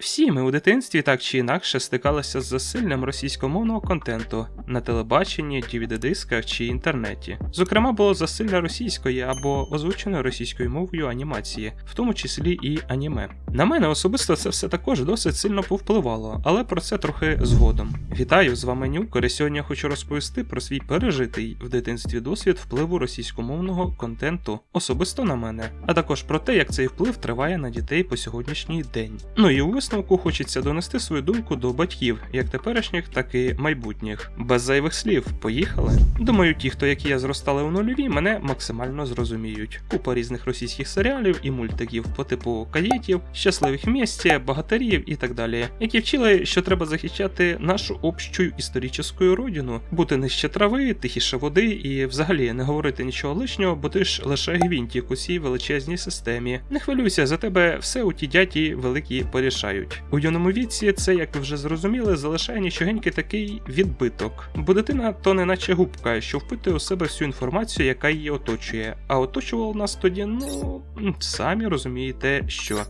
Всі ми у дитинстві так чи інакше стикалися з засиллям російськомовного контенту на телебаченні, DVD-дисках чи інтернеті. Зокрема, було засилля російської або озвученої російською мовою анімації, в тому числі і аніме. На мене особисто це все також досить сильно повпливало, але про це трохи згодом. Вітаю з вами Нюкер, і сьогодні я хочу розповісти про свій пережитий в дитинстві досвід впливу російськомовного контенту особисто на мене, а також про те, як цей вплив триває на дітей по сьогоднішній день. Ну і у висновку хочеться донести свою думку до батьків, як теперішніх, так і майбутніх. Без зайвих слів, поїхали. Думаю, ті, хто як і я зростали у нульові, мене максимально зрозуміють. Купа різних російських серіалів і мультиків по типу каєтів, щасливих місті, багатарів і так далі, які вчили, що треба захищати нашу общу історичну родину, бути нижче трави, тихіше води і взагалі не говорити нічого лишнього, бо ти ж лише гвинтик у цій величезній системі. Не хвилюйся, за тебе все у ті дяті великі порішають. У юному віці це, як ви вже зрозуміли, залишає нічогенький такий відбиток, бо дитина то не наче губка, що впитує у себе всю інформацію, яка її оточує. А оточувало нас тоді, ну самі розумієте, що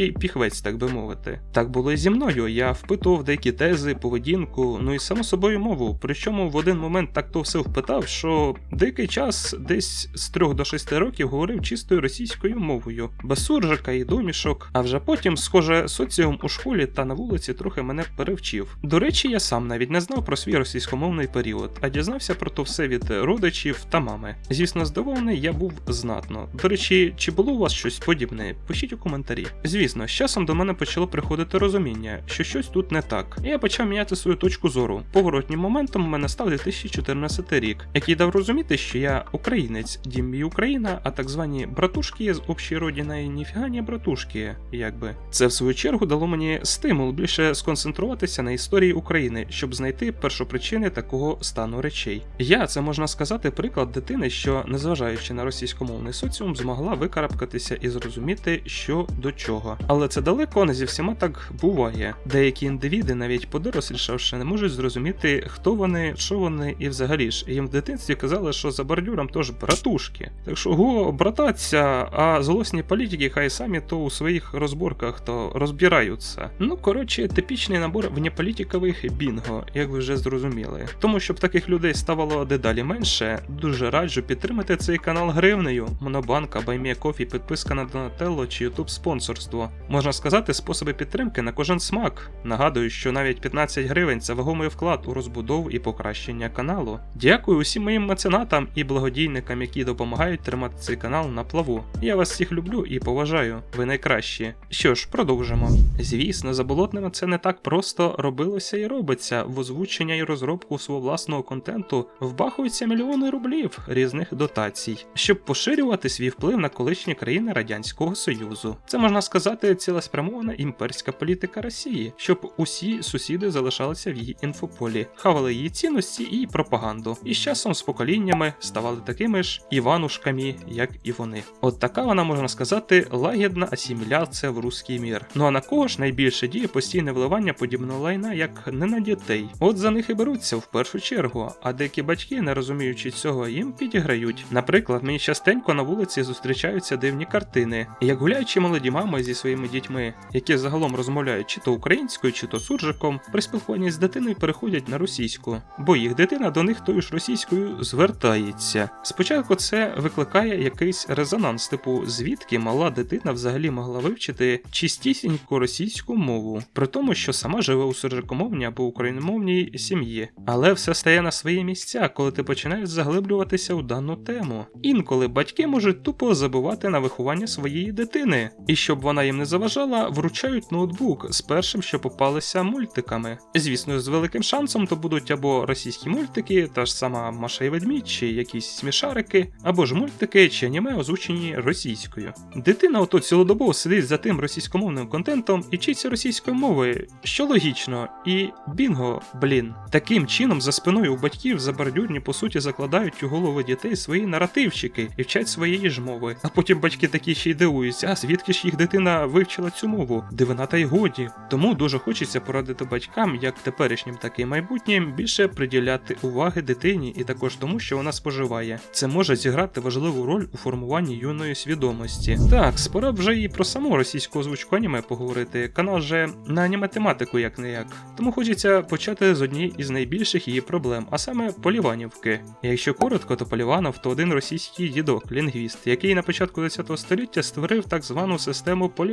сущий піхвець, так би мовити. Так було і зі мною. Я впитував деякі тези, поведінку, ну і само собою мову. Причому в один момент так то все впитав, що деякий час, десь з 3 до 6 років, говорив чистою російською мовою, без суржика і домішок. А вже потім, схоже, соціум у школі та на вулиці трохи мене перевчив. До речі, я сам навіть не знав про свій російськомовний період, а дізнався про то все від родичів та мами. Звісно, здивований я був знатно. До речі, чи було у вас щось подібне? Пишіть у коментарі. Звісно, з часом до мене почало приходити розуміння, що щось тут не так. І я почав міняти свою точку зору. Поворотнім моментом у мене став 2014 рік, який дав розуміти, що я українець, дім мій Україна, а так звані братушки з общої родини ніфіга не братушки, якби. Це в свою чергу дало мені стимул більше сконцентруватися на історії України, щоб знайти першопричини такого стану речей. Я це можна сказати приклад дитини, що, незважаючи на російськомовний соціум, змогла викарабкатися і зрозуміти, що до чого. Але це далеко не зі всіма так буває. Деякі індивіди, навіть подорослішавши, не можуть зрозуміти, хто вони, що вони і взагалі ж. Їм в дитинстві казали, що за бордюром тож братушки. Так що го брататься, а злосні політики хай самі то у своїх розборках то розбираються. Ну коротше, типічний набор вніполітикових бінго, як ви вже зрозуміли. Тому щоб таких людей ставало дедалі менше, дуже раджу підтримати цей канал гривнею, монобанка, баймія кофі, підписка на Донателло чи ютуб спонсорство. Можна сказати, способи підтримки на кожен смак. Нагадую, що навіть 15 гривень це вагомий вклад у розбудову і покращення каналу. Дякую усім моїм меценатам і благодійникам, які допомагають тримати цей канал на плаву. Я вас всіх люблю і поважаю. Ви найкращі. Що ж, продовжимо. Звісно, за болотними це не так просто робилося і робиться. В озвучення і розробку свого власного контенту вбахуються мільйони рублів різних дотацій, щоб поширювати свій вплив на колишні країни Радянського Союзу. Це можна сказати цілеспрямована імперська політика Росії, щоб усі сусіди залишалися в її інфополі, хавали її цінності і пропаганду, і з часом з поколіннями ставали такими ж іванушками, як і вони. От така вона можна сказати лагідна асіміляція в руський мір. Ну а на кого ж найбільше діє постійне вливання подібного лайна, як не на дітей? От за них і беруться в першу чергу, а деякі батьки, не розуміючи цього, їм підіграють. Наприклад, мені частенько на вулиці зустрічаються дивні картини, як гуляючи молоді мами зі своїми дітьми, які загалом розмовляють чи то українською, чи то суржиком, при спілкуванні з дитиною переходять на російську, бо їх дитина до них тою ж російською звертається. Спочатку це викликає якийсь резонанс, типу звідки мала дитина взагалі могла вивчити чистісіньку російську мову, при тому, що сама живе у суржикомовній або україномовній сім'ї. Але все стає на свої місця, коли ти починаєш заглиблюватися у дану тему. Інколи батьки можуть тупо забувати на виховання своєї дитини, і щоб вона їм не заважала, вручають ноутбук з першим, що попалися мультиками. Звісно, з великим шансом то будуть або російські мультики, та ж сама Маша і Ведмідь, чи якісь смішарики, або ж мультики чи аніме озвучені російською. Дитина ото цілодобово сидить за тим російськомовним контентом і вчиться російською мовою, що логічно, і бінго, блін. Таким чином, за спиною у батьків забордюрні по суті закладають у голови дітей свої наративчики і вчать своєї ж мови. А потім батьки такі ще й дивуються, а звідки ж їх дитина вивчила цю мову? Дивина та й годі. Тому дуже хочеться порадити батькам, як теперішнім, так і майбутнім, більше приділяти уваги дитині і також тому, що вона споживає. Це може зіграти важливу роль у формуванні юної свідомості. Так, спора вже і про саму російську озвучку аніме поговорити. канал же на аніматематику як не як. Тому хочеться почати з однієї із найбільших її проблем, а саме Поліванівки. Якщо коротко, то Поліванов то один російський дідок, лінгвіст, який на початку ХХ століття створив так звану систему Поліванова,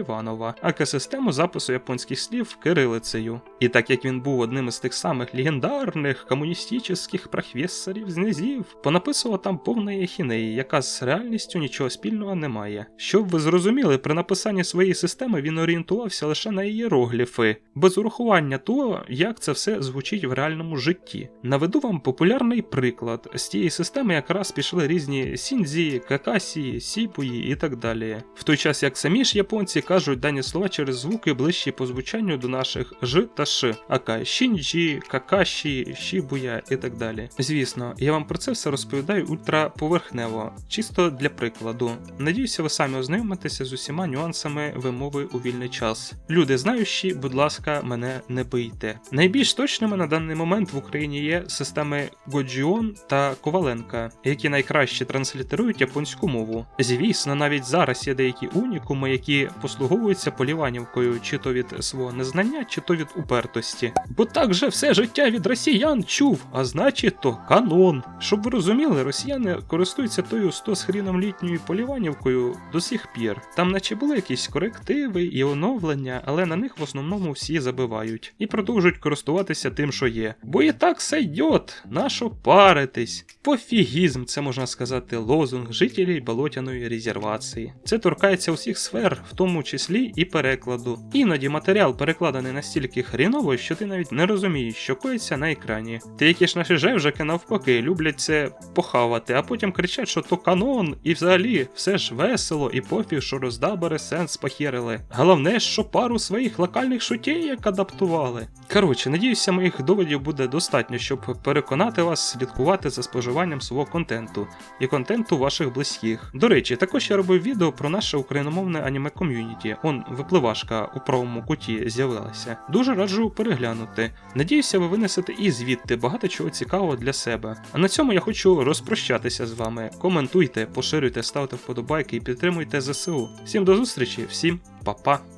ака систему запису японських слів кирилицею. І так як він був одним із тих самих легендарних комуністичних професорів з низів, понаписував там повної ахінеї, яка з реальністю нічого спільного не має. Щоб ви зрозуміли, при написанні своєї системи він орієнтувався лише на ієрогліфи, без урахування того, як це все звучить в реальному житті. Наведу вам популярний приклад. З тієї системи якраз пішли різні сіндзі, какасі, сіпуї і так далі. В той час як самі ж японці кажуть дані слова через звуки ближчі по звучанню до наших ж та ш, ака шінджі, какаші, шібуя і так далі. Звісно, я вам про це все розповідаю ультраповерхнево, чисто для прикладу. Надіюся, ви самі ознайомитеся з усіма нюансами вимови у вільний час. Люди знаючі, будь ласка, мене не бийте. Найбільш точними на даний момент в Україні є системи Годжіон та Коваленка, які найкраще транслітерують японську мову. Звісно, навіть зараз є деякі унікуми, які послуговуються поліванівкою, чи то від свого незнання, чи то від упертості. Бо так же все життя від росіян чув, а значить то канон. Щоб ви розуміли, росіяни користуються тою 100 з хріном літньою поліванівкою до сих пір. Там наче були якісь корективи і оновлення, але на них в основному всі забивають і продовжують користуватися тим, що є. Бо і так сайдьот, нащо паритись. Пофігізм, це можна сказати, лозунг жителів болотяної резервації. Це торкається усіх сфер, в тому числі і перекладу. Іноді матеріал перекладений настільки хріново, що ти навіть не розумієш, що коїться на екрані. Деякі ж наші жевжаки навпаки люблять це похавати, а потім кричать, що то канон, і взагалі все ж весело і пофіг, що роздабери сенс похерили. Головне, що пару своїх локальних шутей як адаптували. Коротше, надіюся, моїх доводів буде достатньо, щоб переконати вас слідкувати за споживанням свого контенту і контенту ваших близьких. До речі, також я робив відео про наше україномовне аніме ком'юніті. Он випливашка у правому куті з'явилася. Дуже раджу переглянути. Надіюся, ви винесете і звідти багато чого цікавого для себе. А на цьому я хочу розпрощатися з вами. Коментуйте, поширюйте, ставте вподобайки і підтримуйте ЗСУ. Всім до зустрічі, всім па-па!